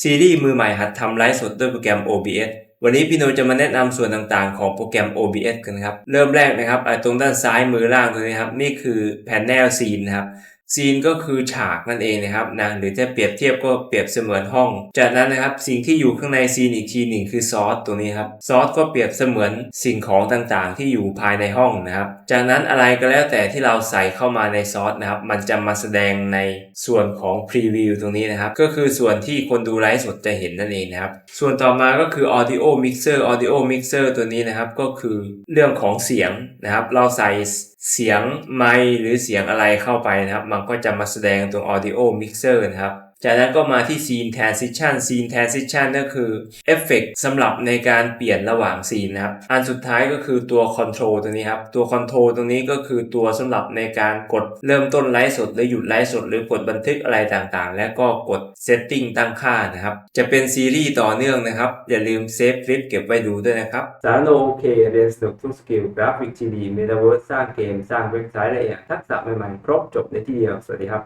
ซีรีส์มือใหม่หัดทำไลฟ์สดด้วยโปรแกรม OBS วันนี้พี่โนจะมาแนะนำส่วนต่างๆ ของโปรแกรม OBS กันครับ เริ่มแรกนะครับตรงด้านซ้ายมือล่างตรงนี้ครับ นี่คือแผ่นแนวซีนนะครับ ซีนก็คือฉากนั่นเองนะครับนะหรือจะเปรียบเทียบก็เปรียบเสมือนห้อง จากนั้นนะครับสิ่งที่อยู่ข้างในซีนอีกทีหนึ่งคือซอสตัวนี้ครับซอสก็เปรียบเสมือนสิ่งของต่างๆ ที่อยู่ภายในห้องนะครับ จากนั้นอะไรก็แล้วแต่ที่เราใส่เข้ามาในซอสนะครับ มันจะมาแสดงในส่วนของพรีวิวตรงนี้นะครับ ก็คือส่วนที่คนดูไลฟ์สดจะเห็นนั่นเองนะครับ ส่วนต่อมาก็คือ audio mixer audio mixer ตัวนี้นะครับ ก็คือเรื่องของเสียงนะครับ เราใส่ เสียงไมค์หรือเสียงอะไรเข้าไปนะครับ มันก็จะมาแสดงตรง audio mixer นะครับ จากนั้นก็มาที่ scene transition scene transition ก็คือเอฟเฟกสำหรับในการเปลี่ยนระหว่างซีนนะครับ อันสุดท้ายก็คือตัว control ตัวนี้ครับ ตัว control ตรงนี้ก็คือตัวสำหรับในการกดเริ่มต้นไลฟ์สดหรือหยุดไลฟ์สด หรือกดบันทึกอะไรต่างๆ และก็กด setting ตั้งค่านะครับ จะเป็นซีรีส์ต่อเนื่องนะครับ อย่าลืมเซฟคลิปเก็บไว้ดูด้วยนะครับสารโนโอเคเรียนสนุกทุกสกิลกราฟิกทีดีเมตาเวิร์สสร้างเกมสร้างเว็บไซต์อะไรอย่างทักษะใหม่ๆครบจบในที่เดียวสวัสดีครับ